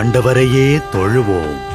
ஆண்டவரையே தொழுவோம்.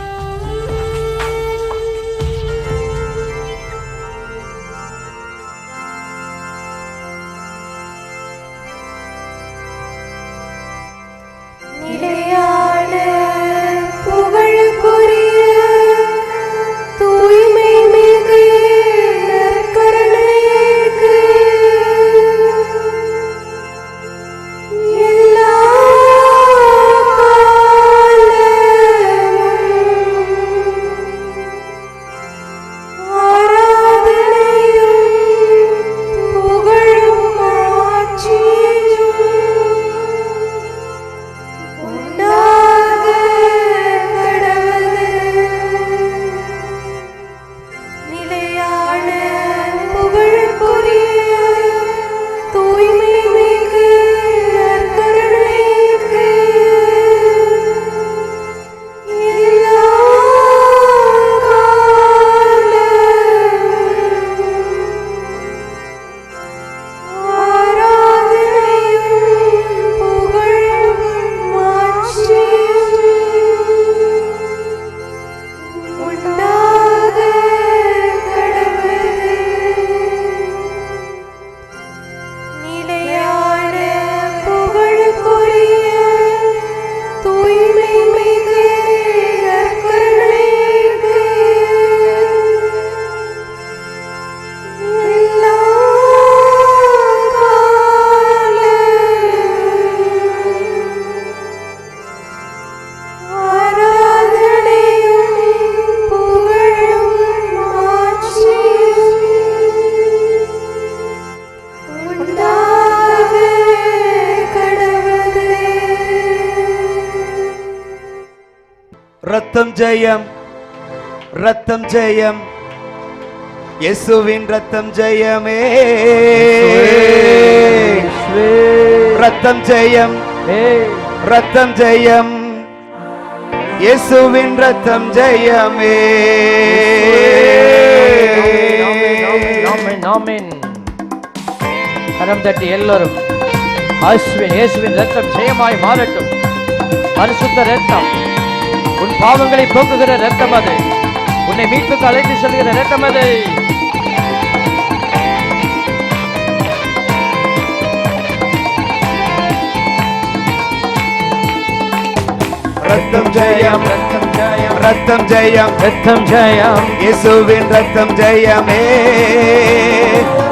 ஜெயம். ரத்தம் ஜெயம். இயேசுவின் ரத்தம் ஜெயமே. ரத்தம் ஜெயம். ரத்தம் ஜெயம். இயேசுவின் ரத்தம் ஜெயமே. கரம் தட்டி எல்லோரும். ஆசுவின் இயேசுவின் ரத்தம் ஜெயமாய் மாறட்டும். பரிசுத்த ரத்தம். உன் பாவங்களை போக்குகிற ரத்தம் அது. உன்னை மீட்புக்கு அழைத்து செல்கிற ரத்தம் அது. ரத்தம் ஜெயம் ரத்தம் ஜெயம் ரத்தம் ஜெயம். ரத்தம் ஜெயம். இயேசுவின் ரத்தம் ஜெயமே.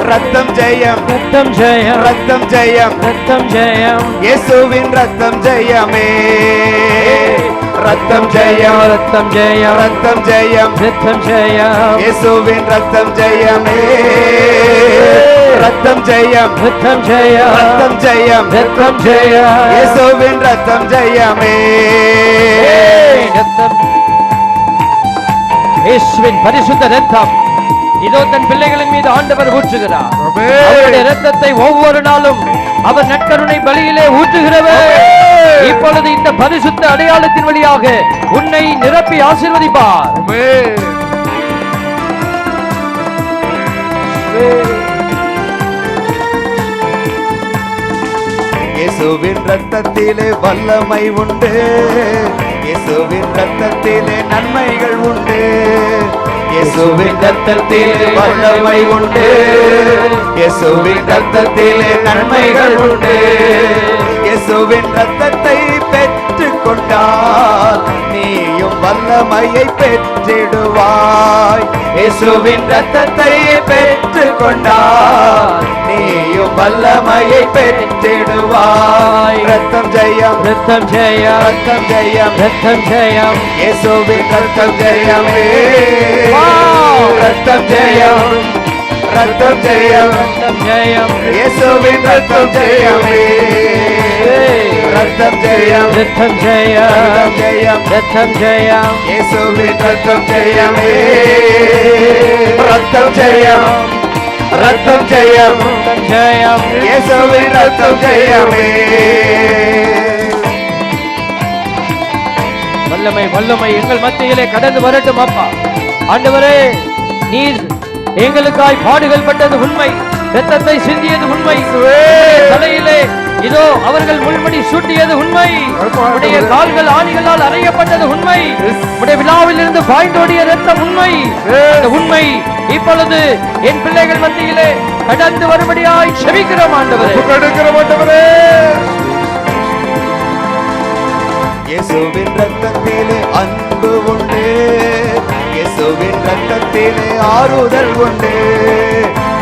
ரத்தம் ஜெயம் ரத்தம் ஜெயம். ரத்தம் ஜெயம். ரத்தம் ஜெயம். இயேசுவின் ரத்தம் ஜெயமே. ரத்தம் ஜெயம் ரத்தம் ஜெயம் ரத்தம் ஜெயம். ரத்தம் ஜெயம். இயேசுவின் ரத்தம் ஜெயமே. ரத்தம் ஜெயம். ரத்தம் ஜெயம். ரத்தம் ஜெயம். ரத்தம் ஜெயம். இயேசுவின் ரத்தம் ஜெயமே. ரத்தம். இயேசுவின் பரிசுத்த ரத்தம். இதோ தன் பிள்ளைகளின் மீது ஆண்டவர் ஊற்றுகிறார். அவருடைய ரத்தத்தை ஒவ்வொரு நாளும் அவர் நற்கருணை பலியிலே ஊற்றுகிறவர். இப்பொழுது இந்த பரிசுத்த அடையாளத்தின் வழியாக உன்னை நிரப்பி ஆசீர்வதிப்பார். இயேசுவின் ரத்தத்திலே வல்லமை உண்டு. இயேசுவின் ரத்தத்திலே நன்மைகள் உண்டு. இயேசுவின் ரத்தத்திலே வல்லமை உண்டு. இயேசுவின் ரத்தத்திலே நன்மைகள் உண்டு. இயேசுவின் ரத்தத்தை பெற்றுக் கொண்டால் நீயும் வல்லமையை பெற்று பெற்றிடுவாய் இயேசுவின் ரத்தத்தை பெற்றுக் கொண்டால் நீயும் வல்லமையை பெற்றிடுவாய். ரத்தம் ஜெயம். ரத்தம் ஜெயம். ரத்தம் ஜெயம். ரத்தம் ஜெயம். இயேசுவின் ரத்தம் ஜெயமே! ரத்தம் ஜெயம். ரத்தம் ஜெயம். ரத்தம் ஜெயம். இயேசுவின் ரத்தம் ஜெயமே. ரத்தம் ஜெயம். ரத்தம் ஜெயம். ஜெயம். ரத்தம் ஜெயம். இயேசுவின் ரத்தம் ஜெயமே. ரத்தம் ஜெயம். ரத்தம் ஜெயம். ஜெயம். இயேசுவின் ரத்தம் ஜெயமே. வல்லமை வல்லமை எங்கள் மத்தியிலே கடந்து வரட்டும் அப்பா. ஆண்டவரே நீர் எங்களுக்காய் பாடுகள் பட்டது உண்மை. ரத்தத்தை சிந்தியது உண்மை. தலையிலே இதோ அவர்கள் முள்மணி சூட்டியது உண்மை. உடைய கால்கள் ஆணிகளால் அறையப்பட்டது உண்மை. உடைய விழாவில் இருந்து பாய்ந்தோடிய ரத்தம் உண்மை. உண்மை இப்பொழுது என் பிள்ளைகள் மத்தியிலே கடந்து வரும்படியாய் செபிக்கிறோம் ஆண்டவரே. கொடுக்கிற மாட்டவரே இயேசுவின் ரத்தத்திலே அன்பு உண்டு. இயேசுவின் ரத்தத்திலே ஆறுதல் உண்டு.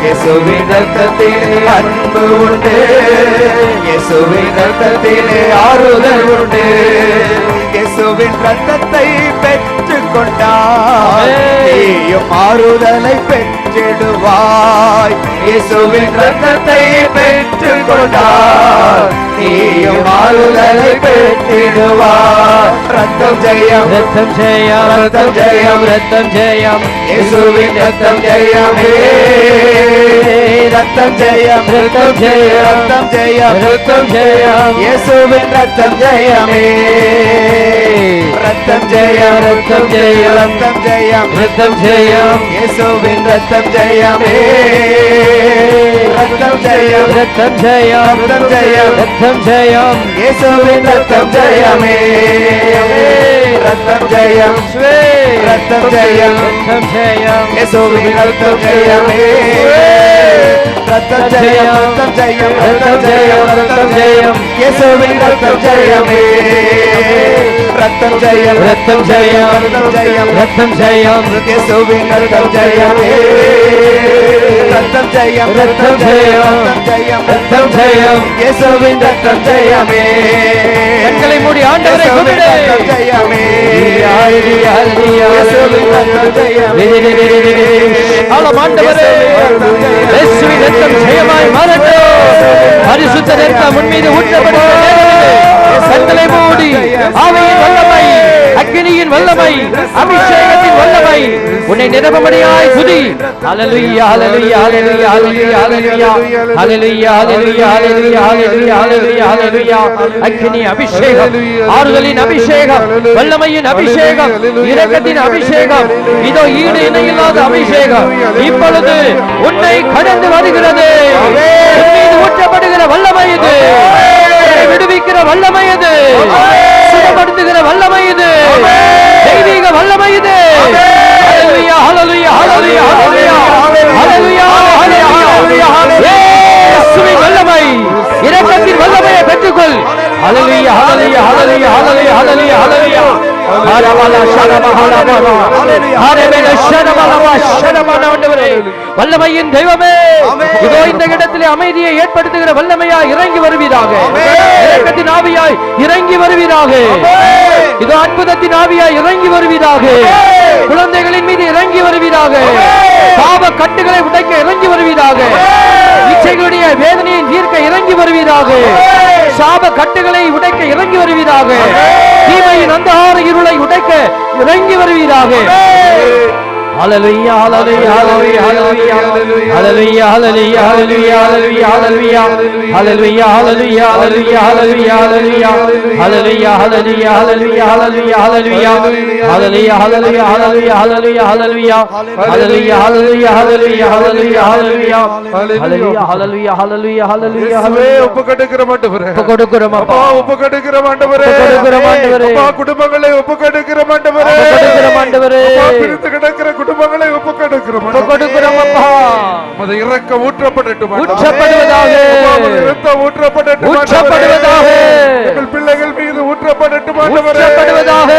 இயேசுவின் ரத்தத்திலே அன்பு உண்டு. இயேசுவின் ரத்தத்திலே ஆறுதல் உண்டு. இயேசுவின் ரத்தத்தை பெற்றுக் கொண்டாய் நீயும் ஆறுதலை பெற்றிடுவாய் இயேசுவின் ரத்தத்தை பெற்றுக் கொண்டாய் நீயும் ஆறுதலை பெற்றிடுவாய் ரத்தம் ஜெயம் ரத்தம் ஜெயம் ரத்தம் ஜெயம். ரத்தம் ஜெயம் இயேசுவின் ரத்தம் ஜெயமே ரத்தம் ஜெயம் ரத்தம் ஜெயம். ரத்தம் ஜெயம் ரத்தம் ஜெயம் இயேசுவின் ரத்தம் ஜெயமே ரத்தம் ஜெயம் ரத்தம் ஜெயம். ரத்தம் ஜெயம் ரத்தம் ஜெயம் இயேசுவின் ரத்தம் ஜெயமே ரத்தம் ஜெயம் ரத்தம் ஜெயம் ரத்தம் ஜெயம். ரத்தம் ஜெயம் இயேசுவின் ரத்தம் ஜெயமே ரத்தம் ஜெயம் ரத்தம் ஜெயம் ரத்தம் ஜெயம் இயேசுவின் ரத்தம் ஜெயமே ரத்தம் ஜெயம் ரத்தம் ஜெயம் ரத்தம் ஜெயம் ரத்தம் ஜெயம் இயேசுவின் ரத்தம் ஜெயமே ரத்தம் जयम व्रतम जयम व्रतम जयम व्रतम जय मृत सुवे नृतम जय केशविन रत्तम जयमे கண்களை மூடி ஆண்டவரை கும்பிடு ஜெயமே ஆண்டவரே ஜெயமாய் மாறட்டும் பரிசுத்த ரத்தம் உன் மீது கண்களை மூடி ஆவியின் வல்லமை அக்னியின் வல்லமை அபிஷேகத்தின் வல்லமை. உன்னை நிரப்பமடியாய் சுதி அலலுயா அலலுயா அலலுயா அலலுயா அலலுயா அலலுயா அலலுயா அலலுயா அலலுயா அலலுயா ஹalleluya. அக்கினி அபிஷேகம் ஆறுதலின் அபிஷேகம் வல்லமையின் அபிஷேகம் இரக்கத்தின் அபிஷேகம். இதோ ஈடு இணையில்லாத அபிஷேகம். இப்பொழுது உன்னை கடந்து வருகிறது. ஊற்றப்படுகிற வல்லமை இது. விடுவிக்கிற வல்லமை இது சுகப்படுத்துகிற வல்லமை இது தெய்வீக வல்லமை இது வல்லமை இரக்கத்தின் வல்லமையை பெற்றுக்கொள் அலலிய அலலிய அலலிய அலலிய அலலிய அலலிய ஹரமல ஷரம ஹரமல ஹரம வல்லமையின் தெய்வமே. இதோ இந்த இடத்திலே அமைதியை ஏற்படுத்துகிற வல்லமையா இறங்கி வருவீராக. இரக்கத்தின் ஆவியாய் இறங்கி வருவீராக. இதோ அற்புதத்தின் ஆவியாய் இறங்கி வருவீராக. குழந்தைகளின் மீது இறங்கி வருவீராக. பாவ கட்டுகளை உடைக்க இறங்கி வருவீராக. இச்சைகளுடைய வேதனையை தீர்க்க இறங்கி வருவீராக. சாப கட்டுகளை உடைக்க இறங்கி வருவீராக. தீமையின் அந்தகார இருளை உடைக்க இறங்கி வருவீராக. மாட்டவரே மாட்டவரே குடும்பங்களை ஒப்பு கொடுக்கிற மாட்டவரே கிடக்கிற குடும்பங்களை ஒப்பு கொடுக்கிற ஒப்பு கொடுக்கிறோம் அப்பா உமது இறக்க ஊற்றப்படட்டும் ஆண்டவரே. ஊற்றப்படுவதாக. அப்பா, உமது இரத்தம் ஊற்றப்படட்டும் ஊற்றப்படுவதாக. ஆண்டவரே. எங்கள் பிள்ளைகள் மீது ஊற்றப்படட்டும். ஊற்றப்படுவதாக.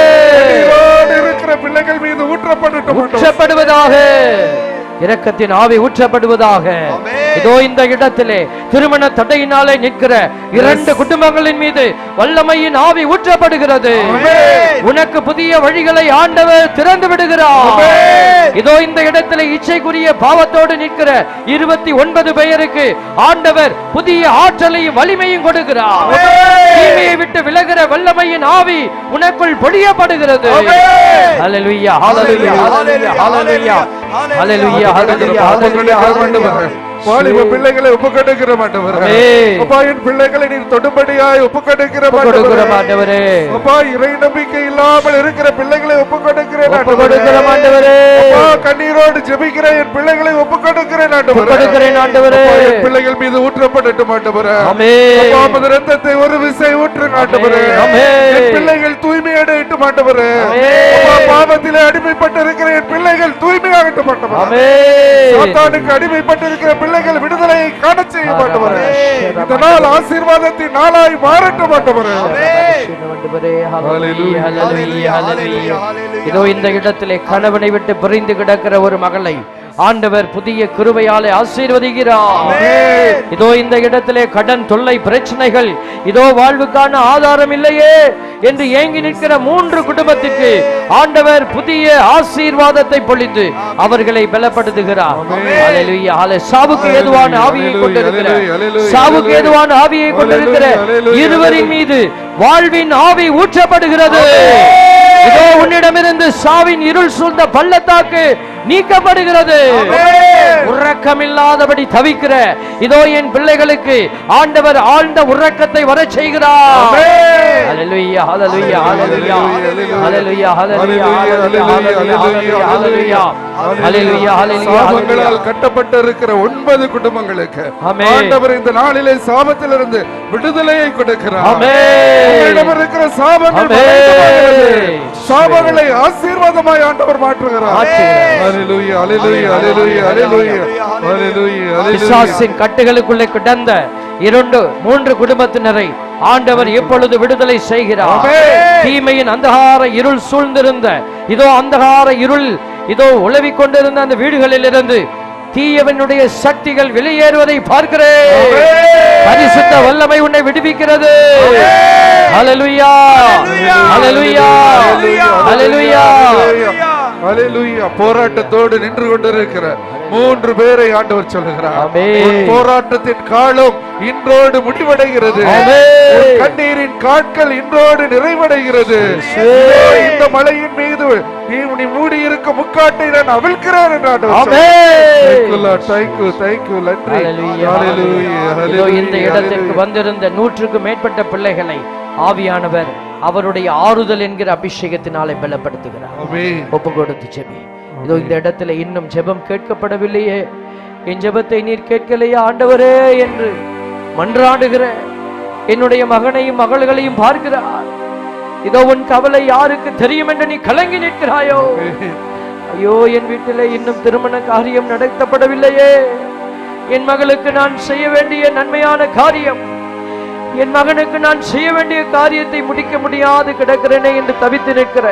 இருக்கிற பிள்ளைகள் மீது ஊற்றப்படட்டும். ஊற்றப்படுவதாக இரக்கத்தின் ஆவி ஊற்றப்படுவதாக. இதோ இந்த இடத்திலே திருமண தடையினாலே நிற்கிற இரண்டு குடும்பங்களின் மீது வல்லமையின் ஆவி ஊற்றப்படுகிறது. உனக்கு புதிய வழிகளை ஆண்டவர் திறந்து விடுகிறார். இதோ இந்த இடத்திலே இச்சைக்குரிய பாவத்தோடு நிற்கிற இருபத்தி ஒன்பது பெயருக்கு ஆண்டவர் புதிய ஆற்றலையும் வலிமையும் கொடுக்கிறார். தீமையை விட்டு விலகிற வல்லமையின் ஆவி உனக்குள் பொழியப்படுகிறது. ஹalleluya ஹalleluya ஹalleluya ஹalleluya हालेलुया हालेलुया हालेलुया हालेलुया நம்பிக்கை இல்லாமல் இருக்கிற மீது ஊற்றப்படட்டும் மாட்டவரே அப்பா ரத்தத்தை ஒரு விசை ஊற்று நாட்டவரே. பிள்ளைகள் தூய்மையடையிட்டு மாட்டவரே அப்பா பாவத்திலே அடிமைப்பட்டிருக்கிற என் பிள்ளைகள் தூய்மையாகட்டும் மாட்டவரே சாத்தானுக்கு அடிமைப்பட்டிருக்கிற பிள்ளை பிள்ளைகள் விடுதலையை காண செய்ய மாட்டவரே இந்த நாள் ஆசீர்வாதத்தின் நாளாய் மாறட்டும் மாட்டவரே இதோ இந்த இடத்திலே கணவனை விட்டு பிரிந்து கிடக்கிற ஒரு மகளை ஆண்டவர் புதிய கிருபையாலே ஆசீர்வதிக்கிறார். இதோ இந்த இடத்திலே கடன் தொல்லை பிரச்சனைகள் இதோ வாழ்வுக்கான ஆதாரம் இல்லையே என்று ஏங்கி நிற்கிற மூன்று குடும்பத்துக்கு ஆண்டவர் புதிய ஆசீர்வாதத்தை பொழிந்து அவர்களை பலப்படுத்துகிறார். சாவுக்கு ஏதுவான ஆவியை கொண்டிருக்கிற சாவுக்கு ஏதுவான ஆவியை கொண்டிருக்கிற இருவரின் மீது வாழ்வின் ஆவி ஊற்றப்படுகிறது இதோ உன்னிடமிருந்து சாவின் இருள் சூழ்ந்த பள்ளத்தாக்கு நீக்கப்படுகிறது உறக்கம் இல்லாதபடி தவிக்கிற இதோ என் பிள்ளைகளுக்கு ஆண்டவர் ஆழ்ந்த உறக்கத்தை வரச் செய்கிறார் அலலுயா அலலுயா அலலுயா அலலுயா அலலுயா அலலுயா அலலுயா சாபங்களால் கட்டப்பட்டு இருக்கிற ஒன்பது குடும்பங்களுக்கு. ஆண்டவர் இந்த நாளிலே சாபத்திலிருந்து விடுதலையை கொடுக்கிறார். இருக்கிற சாபங்கள். சாபங்களை ஆசீர்வாதமாய் ஆண்டவர் மாற்றுகிறார். பிசாசின் கட்டுகளுக்குள்ளே கிடந்த இரண்டு மூன்று குடும்பத்தினரை ஆண்டவர் இப்பொழுது விடுதலை செய்கிறார். தீமையின் அந்தகார இருள் சூழ்ந்திருந்த இதோ அந்தகார இருள் இதோ உழவிக் கொண்டிருந்த அந்த வீடுகளில் இருந்து தீயவனுடைய சக்திகள் வெளியேறுவதை பார்க்கிறேன். பரிசுத்த வல்லமை உன்னை விடுவிக்கிறது. ஹalleluya. ஹalleluya. ஹalleluya. ஹalleluya போராட்டத்தோடு நின்று கொண்டிருக்கிற மூன்று பேரை ஆண்டவர் சொல்லுகிறார். போராட்டத்தின் காலம் இன்றோடு முடிவடைகிறது. கண்ணீரின் காட்கள் இன்றோடு நிறைவடைகிறது. இந்த மலையின் மீது நீ நீ மூடி இருக்க முக்காட்டை நான் அவிழ்க்கிறேன் நன்றி. இந்த இடத்திற்கு. வந்திருந்த நூற்றுக்கும் மேற்பட்ட பிள்ளைகளை ஆவியானவர் அவருடைய ஆறுதல் என்கிற அபிஷேகத்தினாலே பலப்படுத்துகிறார். ஒப்பு கொடுத்து ஜெபி. இதோ இந்த இடத்துல இன்னும் ஜெபம் கேட்கப்படவில்லையே. என் ஜெபத்தை நீர் கேட்கலையா ஆண்டவரே என்று மன்றாடுகிற என்னுடைய மகனையும் மகள்களையும் பார்க்கிறார். இதோ உன் கவலை யாருக்கு தெரியும் என்று நீ கலங்கி நிற்கிறாயோ. ஐயோ என் வீட்டிலே இன்னும் திருமண காரியம் நடத்தப்படவில்லையே. என் மகளுக்கு நான் செய்ய வேண்டிய நன்மையான காரியம் என் மகனுக்கு நான் செய்ய வேண்டிய காரியத்தை முடிக்க முடியாது கிடக்கிறேனே என்று தவித்து நிற்கிற.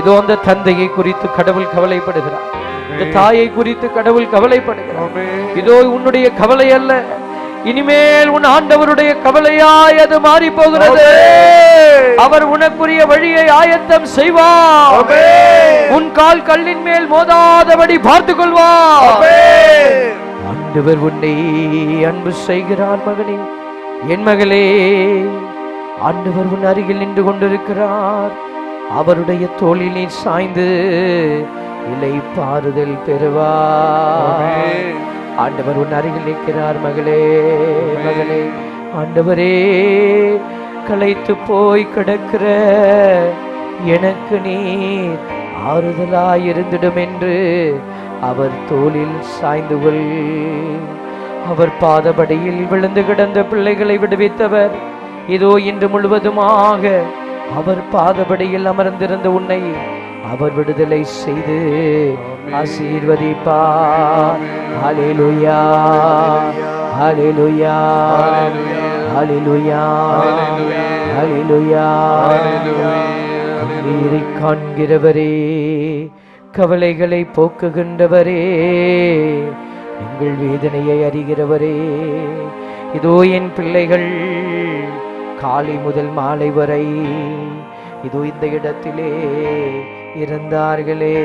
இதோ அந்த தந்தையை குறித்து கடவுள் கவலைப்படுகிறார். இந்த தாயை குறித்து கடவுள் கவலைப்படுகிறார். இதோ உன்னுடைய கவலை அல்ல. இனிமேல் உன் ஆண்டவருடைய கவலையாய் அது மாறி போகிறது அவர் உனக்குரிய வழியை ஆயத்தம் செய்வார். உன் கால் கல்லின் மேல் மோதாதபடி பார்த்துக் கொள்வார். ஆண்டவர் உன்னை அன்பு செய்கிறார் மகனே. என் மகளே ஆண்டவர் உன் அருகில் நின்று கொண்டிருக்கிறார். அவருடைய தோளில் நீ சாய்ந்து இலை பாறுதல் பெறுவார். ஆண்டவர் உன் அருகில் நிற்கிறார் மகளே மகளே. ஆண்டவரே களைத்து போய் கிடக்கிற எனக்கு நீர் ஆறுதலாய் இருந்திடும் என்று அவர் தோளில் சாய்ந்து கொள். அவர் பாதபடியில் விழுந்து கிடந்த பிள்ளைகளை விடுவித்தவர். இதோ இன்று முழுவதுமாக அவர் பாதபடியில் அமர்ந்திருந்த உன்னை அவர் விடுதலை செய்து ஆசீர்வதிப்பார் ஹalleluya. ஹalleluya. ஹalleluya. ஹalleluya. கண்ணீரை காண்கிறவரே கவலைகளை போக்குகின்றவரே எங்கள் வேதனையை அறிகிறவரே இதோ என் பிள்ளைகள் காலை முதல் மாலை வரை இதோ இந்த இடத்திலே இருந்தார்களே.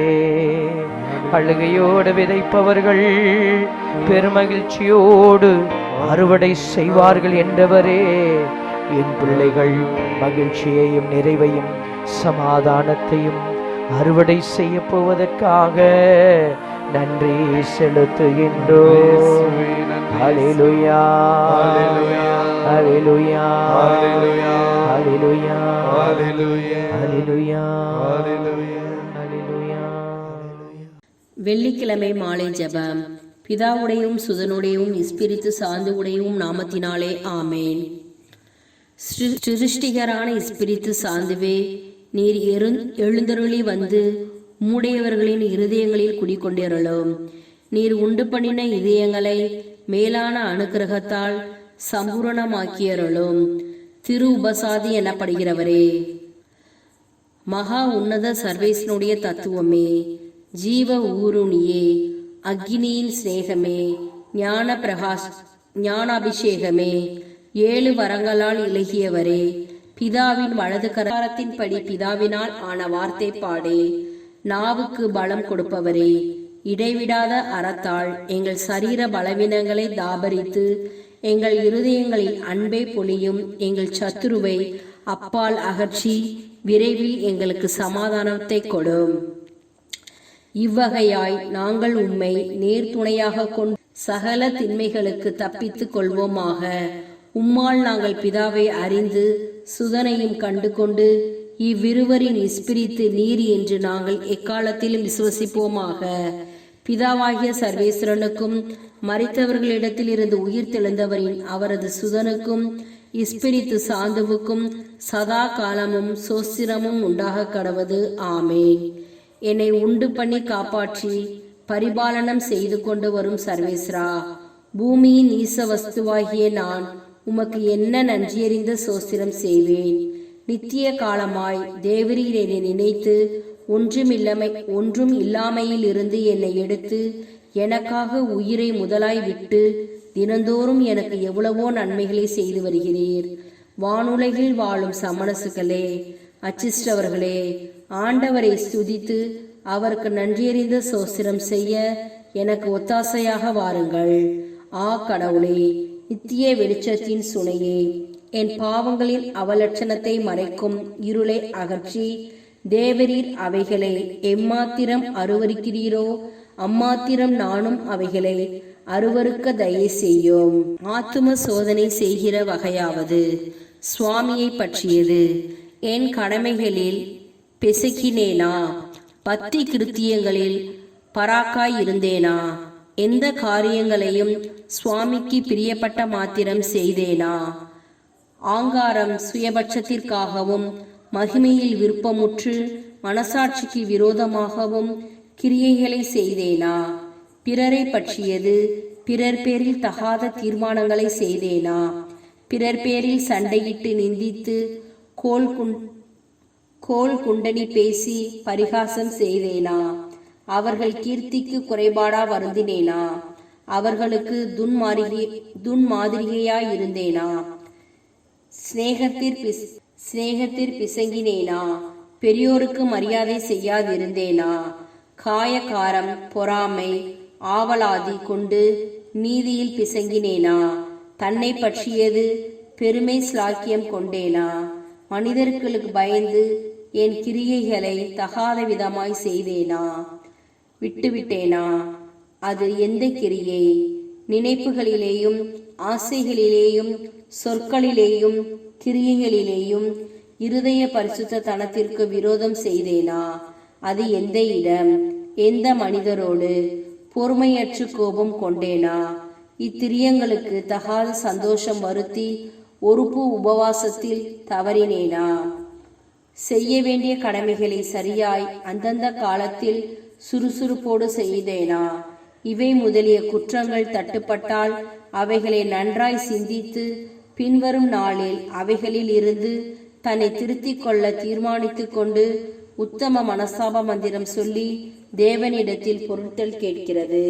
அழுகையோடு விதைப்பவர்கள் பெருமகிழ்ச்சியோடு அறுவடை செய்வார்கள் என்றவரே என் பிள்ளைகள் மகிழ்ச்சியையும் நிறைவையும் சமாதானத்தையும் அறுவடை செய்ய போவதற்காக நன்றி செலுத்துகின்றோம். Hallelujah hallelujah hallelujah hallelujah hallelujah hallelujah வெள்ளிக்கிழமை மாலை ஜபம். பிதாவுடையும் சுதனுடையும் இஸ்பிரித்து உடையும் நாமத்தினாலே ஆமேன். சிருஷ்டிகரான இஸ்பிரித்து சாந்துவே நீர் எழுந்தருளி வந்து மூடையவர்களின் இருதயங்களில் குடிக்கொண்டிருளும் நீர் உண்டு பண்ணின இதயங்களை மேலான அனுக்கிரகத்தால் சம்பூரணமாக்கியருளும். திரு உபசாதி எனப்படுகிறவரே. மகா உன்னத சர்வேசனுடைய தத்துவமே. ஜீவ ஊருணியே. அக்னியின் சிநேகமே. ஞான பிரகாஷ் ஞானாபிஷேகமே. ஏழு வரங்களால் இலகியவரே. பிதாவின் வலது கரத்தின்படி பிதாவினால் ஆன வார்த்தை பாடே நாவுக்கு பலம் கொடுப்பவரே. இடைவிடாத அறத்தால் எங்கள் சரீர பலவீனங்களை தாபரித்து எங்கள் இருதயங்களில் அன்பை பொழியும் எங்கள் சத்துருவை அப்பால் அகற்றி விரைவில் எங்களுக்கு சமாதானத்தை கொடும். இவ்வகையாய் நாங்கள் உம்மை நேர்துணையாக கொண்டு சகல திண்மைகளுக்கு தப்பித்துக் கொள்வோமாக. உம்மால் நாங்கள் பிதாவை அறிந்து சுதனையும் கண்டு கொண்டு இவ்விருவரின் இஸ்பிரித்து நீர் என்று நாங்கள் எக்காலத்திலும் விசுவசிப்போமாக. பிதாவாகிய சர்வேஸ்வரனுக்கும் மறைத்தவர்களிடத்தில் இருந்து உயிர் தெழுந்தவரின் அவரது சுதனுக்கும் இஸ்பிரித்து சாந்துவுக்கும் சதா காலமும் சோஸ்திரமும் உண்டாக கடவது. ஆமேன். என்னை உண்டு பண்ணி காப்பாற்றி பரிபாலனம் செய்து கொண்டு வரும் சர்வேஸ்ரா பூமியின் ஈச வஸ்துவாகிய நான் உமக்கு என்ன நன்றியறிந்த சோஸ்திரம் செய்வேன். நித்திய காலமாய் தேவரீர் என்னை நினைத்து ஒன்றுமில்லமை ஒன்றும் இல்லாமையில் இருந்து என்னை எடுத்து எனக்காக உயிரை முதலாய் விட்டு தினந்தோறும் எனக்கு எவ்வளவோ நன்மைகளை செய்து வருகிறீர். வானுலகில் வாழும் சமணசுகளே அச்சிஷ்டவர்களே ஆண்டவரை ஸ்துதித்து அவருக்கு நன்றியறிந்த சோஸ்திரம் செய்ய எனக்கு ஒத்தாசையாக வாருங்கள். ஆ கடவுளே நித்திய வெளிச்சத்தின் சுனையே என் பாவங்களின் அவலட்சணத்தை மறைக்கும் இருளை அகற்றி தேவரீர் அவைகளை எம்மாத்திரம் அருவருக்கிறீரோ அம்மாத்திரம் நானும் அவைகளை அருவருக்க தயை செய்யும். ஆத்தும சோதனை செய்கிற வகையாவது சுவாமியை பற்றியது. என் கடமைகளில் பெசக்கினேனா பக்தி கிருத்தியங்களில் பராக்காய் இருந்தேனா? எந்த காரியங்களையும் சுவாமிக்கு பிரியப்பட்ட மாத்திரம் செய்தேனா? ஆங்காரம் சுயபட்சத்திற்காகவும் மகிமையில் விருப்பமுற்று மனசாட்சிக்கு விரோதமாகவும் கிரியைகளை செய்தேனா? பிறரை பற்றியது பிறர் பேரில் தகாத தீர்மானங்களை செய்தேனா? பிறர் பேரில் சண்டையிட்டு நிந்தித்து கோல் குண் கோல் குண்டனி பேசி பரிகாசம் செய்தேனா? அவர்கள் கீர்த்திக்கு குறைபாடா வருந்தினேனா? அவர்களுக்கு துன்மாரிகை துன்மாதிரிகையாய் இருந்தேனா? சிநேகத்திற் பிஸ் சிநேகத்திற் பிசங்கினேனா? பெரியோருக்கு மரியாதை செய்யாதிருந்தேனா? காயக்காரம் பொறாமை ஆவலாதி கொண்டு நீதியில் பிசங்கினேனா? தன்னை பற்றியது பெருமை ஸ்லாக்கியம் கொண்டேனா? மனிதர்களுக்கு பயந்து என் கிரியைகளை தகாத விதமாய் செய்தேனா? விட்டுவிட்டேனா? அது எந்த கிரியை? நினைப்புகளிலேயும் ஆசைகளிலேயும் சொற்களிலேயும் கிரியைகளிலேயும் இருதய பரிசுத்த தனத்திற்கு விரோதம் செய்தேனா? அது எந்த இடம்? எந்த மனிதரோடு பொறுமையற்று கோபம் கொண்டேனா? இத்திரியங்களுக்கு தகாத சந்தோஷம் வருத்தி ஒருப்பு உபவாசத்தில் தவறினேனா? செய்ய வேண்டிய கடமைகளை சரியாய் அந்தந்த காலத்தில் சுறுசுறுப்போடு செய்தேனா? இவை முதலிய குற்றங்கள் தட்டுப்பட்டால் அவைகளை நன்றாய் சிந்தித்து பின்வரும் நாளில் அவைகளில் இருந்து தன்னை திருத்திக் கொள்ள தீர்மானித்துக் கொண்டு உத்தம மனசாப மந்திரம் சொல்லி தேவனிடத்தில் பொருட்கள் கேட்கிறது.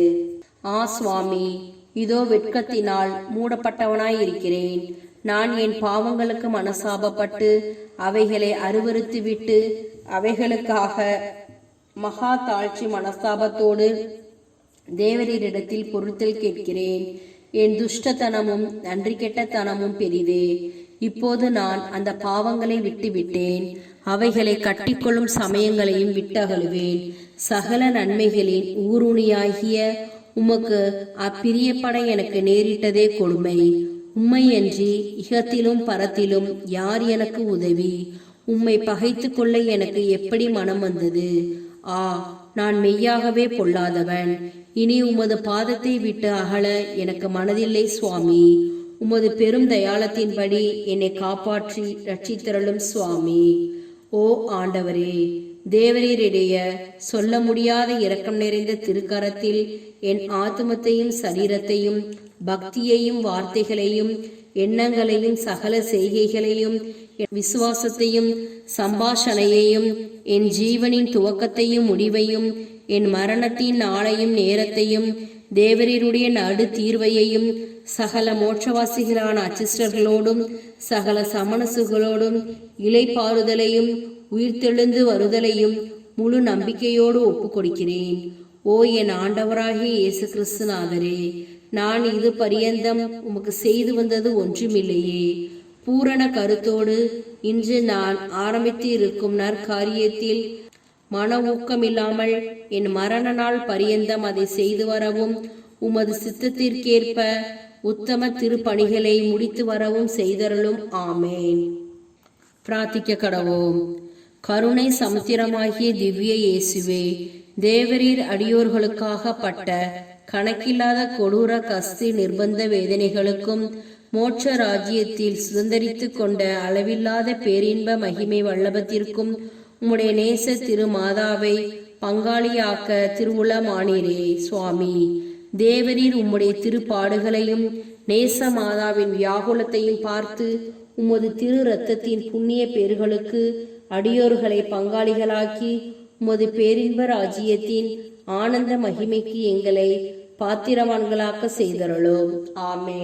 ஆ சுவாமி இதோ வெட்கத்தினால் மூடப்பட்டவனாய் இருக்கிறேன் நான் என் பாவங்களுக்கு மனசாபப்பட்டு அவைகளை அருவருத்துவிட்டு அவைகளுக்காக மகா தாழ்ச்சி மனஸ்தாபத்தோடு தேவரீரிடத்தில் பொருத்தல் கேட்கிறேன். என் துஷ்டத்தனமும் நன்றி கெட்டத்தனமும் பெரிதே. இப்போது நான் அந்த பாவங்களை விட்டுவிட்டேன். அவைகளை கட்டிக்கொள்ளும் சமயங்களையும் விட்டகழுவேன் சகல நன்மைகளின் ஊருணியாகிய உமக்கு அப்பிரியப்பட எனக்கு நேரிட்டதே கொடுமை. உம்மையன்றி இகத்திலும் பரத்திலும் யார் எனக்கு உதவி? உம்மை பகைத்து கொள்ள எனக்கு எப்படி மனம் வந்தது? ஆ நான் மெய்யாகவே பொல்லாதவன். இனி உமது பாதத்தை விட்டு அகல எனக்கு மனதில்லை சுவாமி. உமது பெரும் தயாளத்தின்படி என்னை காப்பாற்றி ரட்சித்திரளும் சுவாமி. ஓ ஆண்டவரே தேவரீரிடைய சொல்ல முடியாத இரக்கம் நிறைந்த திருக்கரத்தில் என் ஆத்மத்தையும் சரீரத்தையும் பக்தியையும் வார்த்தைகளையும் எண்ணங்களையும் சகல செய்கைகளையும் விசுவாசத்தையும் சம்பாஷணையையும் என் ஜீவனின் துவக்கத்தையும் முடிவையும் என் மரணத்தின் நாளையும் நேரத்தையும் தேவரீருடைய நடு தீர்வையையும் சகல மோட்சவாசிகளான அச்சிஸ்டர்களோடும் சகல சமணசுகளோடும் இலைப்பாறுதலையும் உயிர்த்தெழுந்து வருதலையும் முழு நம்பிக்கையோடு ஒப்புக்கொடுக்கிறேன். ஓ என் ஆண்டவராகிய இயேசு கிறிஸ்துநாதரே நான் இது பரியந்தம் உமக்கு செய்து வந்தது ஒன்றுமில்லையே. பூரண கருத்தோடு இன்று நான் ஆரம்பித்து இருக்கும் நற்காரியத்தில் மன ஊக்கமில்லாமல் என் மரண நாள் பரியந்தம் அதை செய்து வரவும் உமது சித்தத்திற்கேற்ப உத்தம திருப்பணிகளை முடித்து வரவும் செய்தருளும். ஆமேன். பிரார்த்திக்க கடவோம் கருணை சமுத்திரமாகிய திவ்ய இயேசுவே தேவரீர் அடியோர்களுக்காக பட்ட கணக்கில்லாத கொடூர கஸ்தி நிர்பந்த வேதனைகளுக்கும் மோட்ச ராஜ்யத்தில் சுதந்திரித்து கொண்ட அளவில்லாத பேரின்ப மகிமை வல்லபத்திற்கும் உம்முடைய நேச திருமாதாவை பங்காளியாக்க திருவுளமானீரே சுவாமி. தேவரீர் உம்முடைய திருப்பாடுகளையும் நேச மாதாவின் வியாகுலத்தையும் பார்த்து உமது திரு ரத்தத்தின் புண்ணிய பேர்களுக்கு அடியோர்களை பங்காளிகளாக்கி உமது பேரின்ப ராஜ்யத்தின் ஆனந்த மகிமைக்கு எங்களை பாத்திரவான்களாக்க செய்தருளோம். ஆமே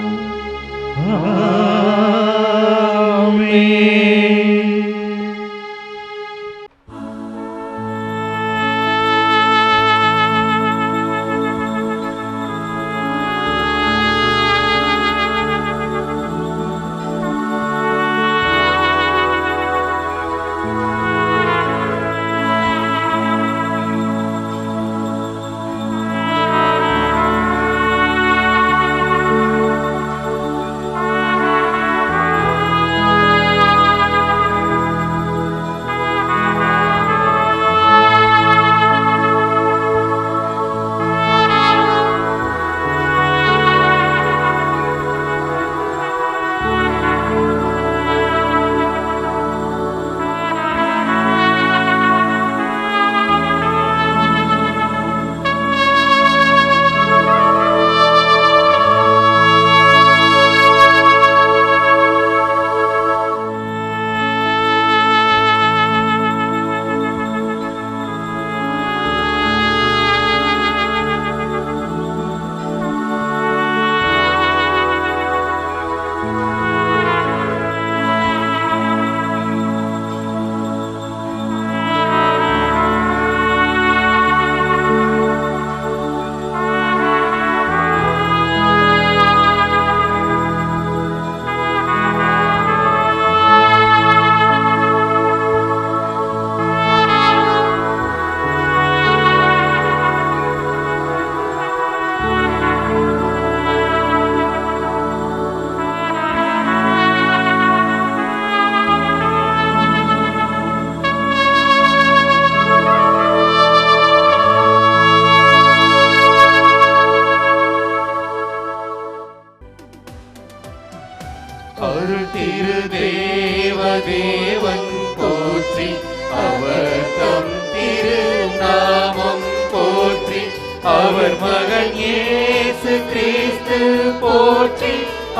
அருள்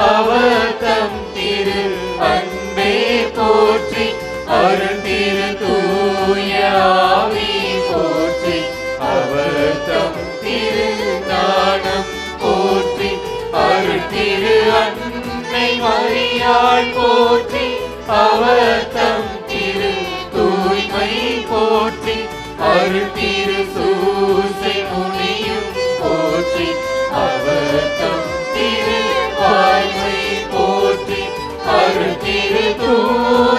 அவர் தம் திரு அன்பே போற்றி அருள் திரு தூயாவி போற்றி அவர் தம் திரு நாணம் போற்றி அருள் திரு அன்னை மரியாள் போற்றி அவர் தம் திரு தூய்மை போற்றி அருள் திரு சூசை முனியும் போற்றி அவர் தம் திரு